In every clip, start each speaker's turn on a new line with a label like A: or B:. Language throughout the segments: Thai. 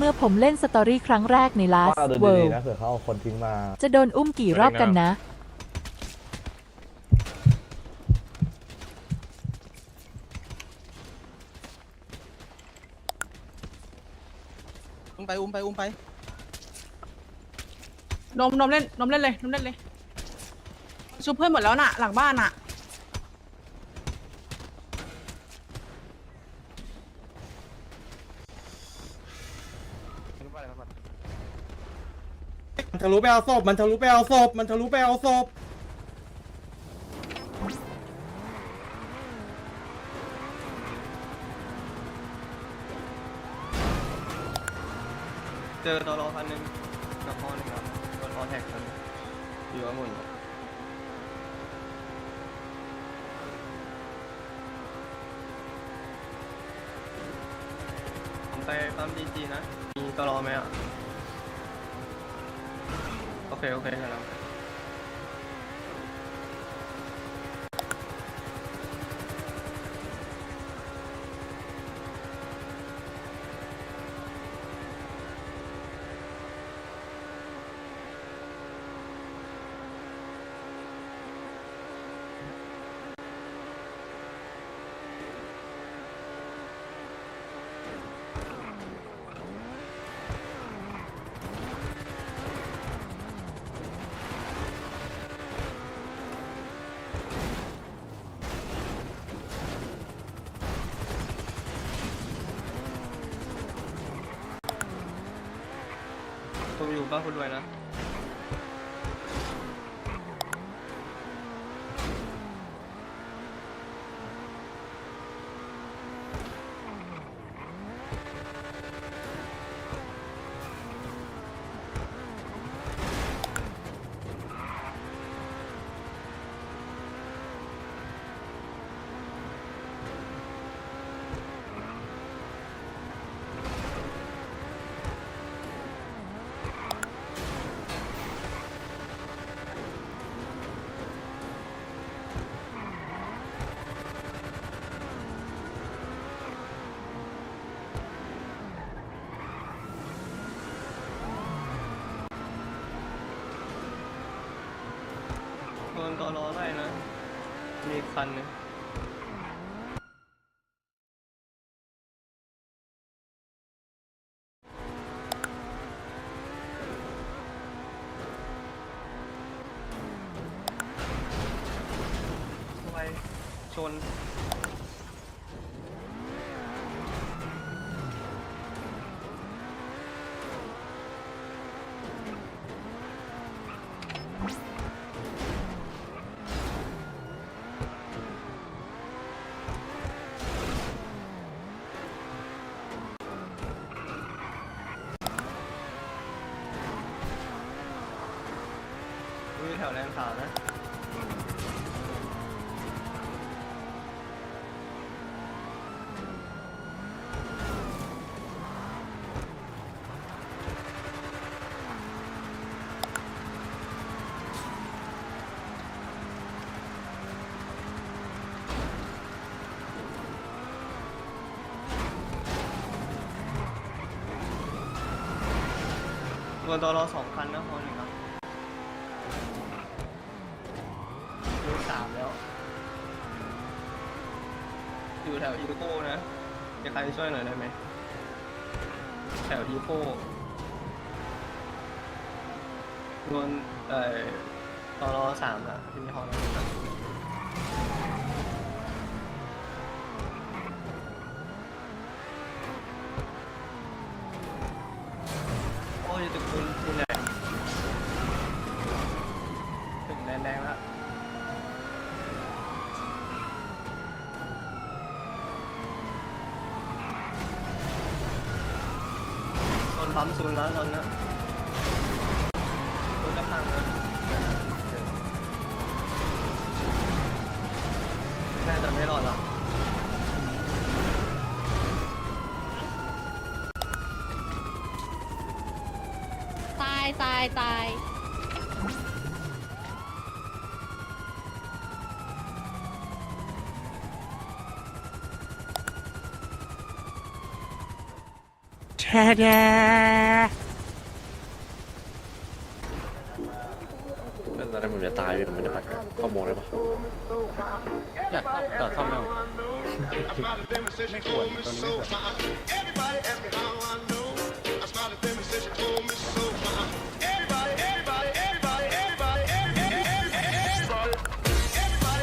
A: เมื่อผมเล่นสตอรี่ครั้งแรกใน Last
B: ว่าดู
A: World
B: ดีๆนะเผื่อเขาเอาคนทิ้งมา
A: จะโดนอุ้มกี่รอบกันนะ
C: อุ้มไปอุ้มไปอุ้มไป
D: นมนมเล่นนมเล่นเลยนมเล่นเลย ชุบเพื่อนหมดแล้วน่ะ หลังบ้านน่ะ
E: มัน ทะลุไปเอาศพมันทะลุไปเอาศพมันทะลุไปเอาศพ
C: เจอตอรอคันหนึงกับพอหนึงครับโดนพอแท็กคันหนึ่งอยู่ข้างบนผมไปปั๊มจีจีนะ มีตอรอไหมอะ โอเค บ้านคุณรวยนะ คันหนึงไปชน งขาวนะตัวตอรอสองคันนะพอหนึ่ อยู่แถวยูโก้นะจะใครช่วยหน่อยได้ไหมแถวยูโก้โดนเอ่อตอรอสามอะที่มีฮอลล์โอ้ยตึกคุณคุณใหญ่ถึงแดงแดงๆแล้ว โดน ปั๊มซูนแล้วตอนนี้ยโดนกระพังเลยน่าจะไม่รอดหรอก
F: ตายตายตาย
G: แช
B: เป็นอะไรผมจะตายพี่ผมไม่ได้ปัดข้อมูลเลยปะ
G: อยากต่อซ่อมแล้ว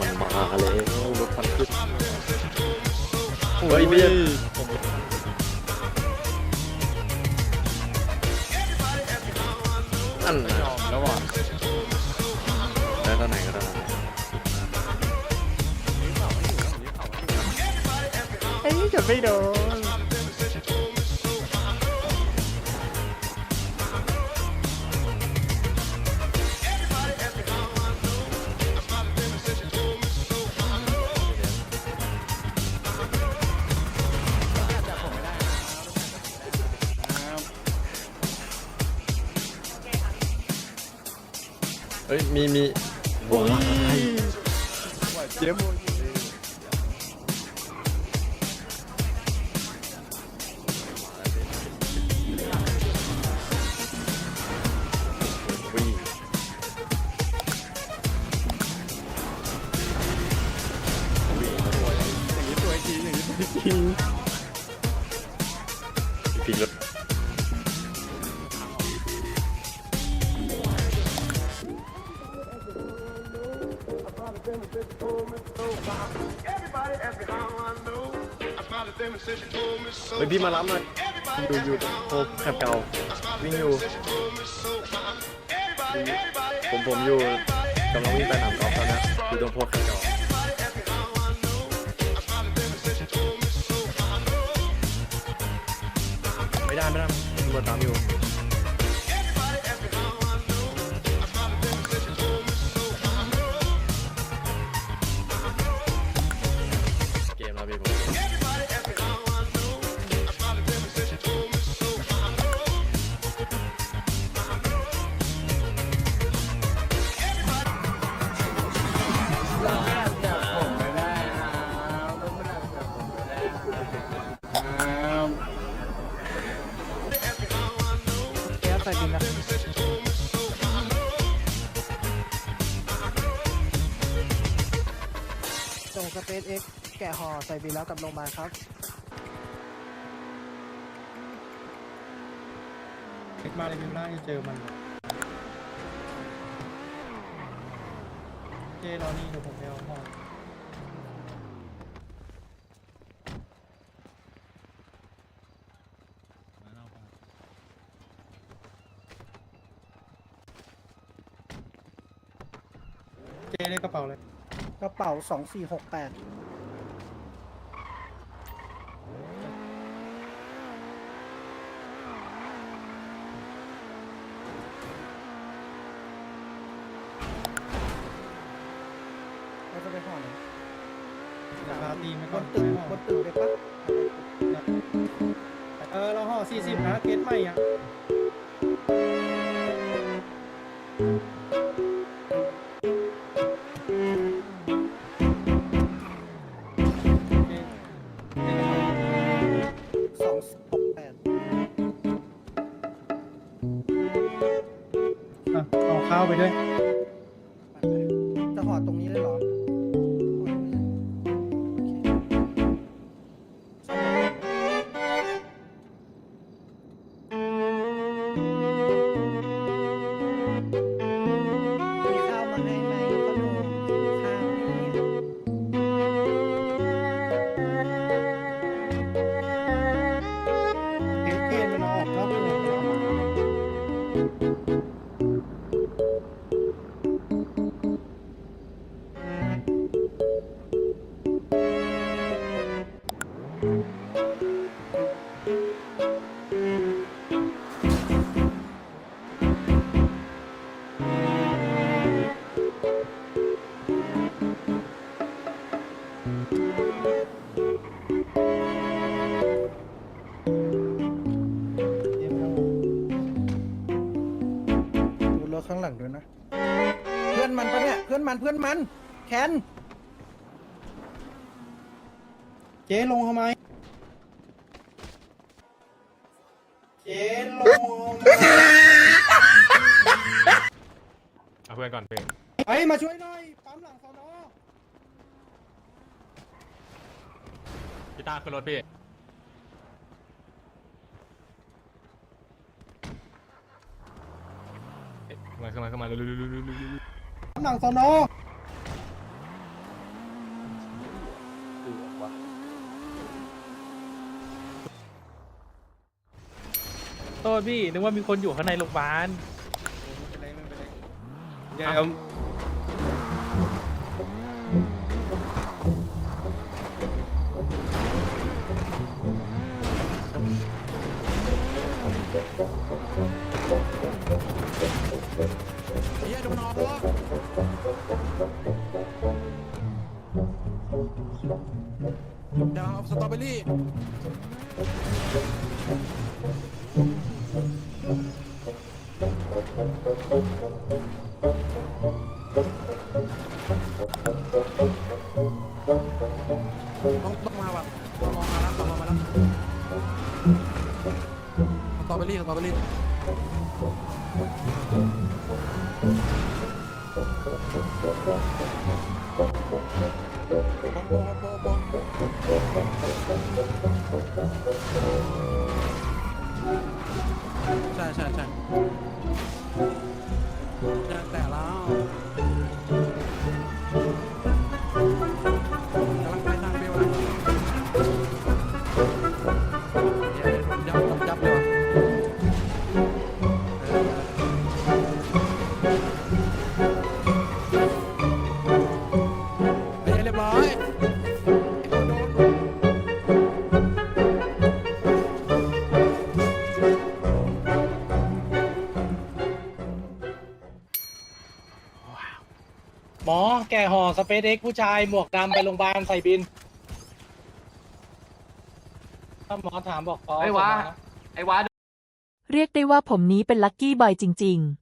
B: มันมาเลยรถฟันขึ้นเฮ้ยไม่ใช่ อัน
G: ยอมแล้วว่ะ
B: ได้ตอนไหนก็ได้
G: เอ้ยจะไม่โดน
B: เฮ้ยมีมีวง
G: เจ๊มู
B: วิ่ เฮ้ยพี่มารับหน่อยอยู่อยู่โทรแคบเก่าวิ่งอยู่ผมผมอยู่กำลังวิ่งไปหนามกอล์ฟตอนเนี้ยอยู่ตรงโพสแคบเก่าไม่ได้ไม่ได้ตำรวจตามอยู่
H: ห่อใส่บินแล้วกลับโรงพยาบาลครับ
E: เอ็กมาเลยพิมพ์หน้าจะเจอมันเจรอนี่เดี๋ยวผมไปเอาห้องเจได้กระเป๋าเลย
H: กระเป๋าสองสี่หกแปด เราจะไปห่อไหน
E: ราคาตีไม่
H: บ
E: ก่อน
H: น ตึก
E: ไม่ห่อบ
H: นตึกเลยปะ
E: เออเราห่อ40นะเคสใหม่อะโอเค
H: สองหกแปด
E: อะเอาข้าวไปด้วย
H: จะห่อตรงนี้เลยเหรอ อะ เนี่ยเพื่อนมันเพื่อนมัน แคน
E: เจ๊ลงทำไมโล
I: เอาเพื่อนก่อนเพื่อน
E: เฮ้ยมาช่วยหน่อยปั๊มหลังสอนอ
I: พี่ตาขึ้นรถพี่เอ๊ะขึ้นมาขึ้นมาขึ้นมาเร็วๆๆๆๆ
E: ปั๊ม หลังสอนอ
J: โทษพี่นึกว่ามีคนอยู่ข้างในโรงพยาบาล
K: เดี๋ยว
G: ดาวสตรอเบอรี่ต้องต้องมาแบบตองมาแล้วตองมาแล้ว ตรอเบอรี่สตรอเบอรี่ใช่ใช่ใช่
E: แกห่อสเปซเอ็กผู้ชายหมวกดำไปโรงพยาบาลใส่บินถ้าหมอถามบอกพอ
K: ไอ้วะไอ้วะ
A: เรียกได้ว่าผมนี้เป็นลัคกี้บอยจริง ๆ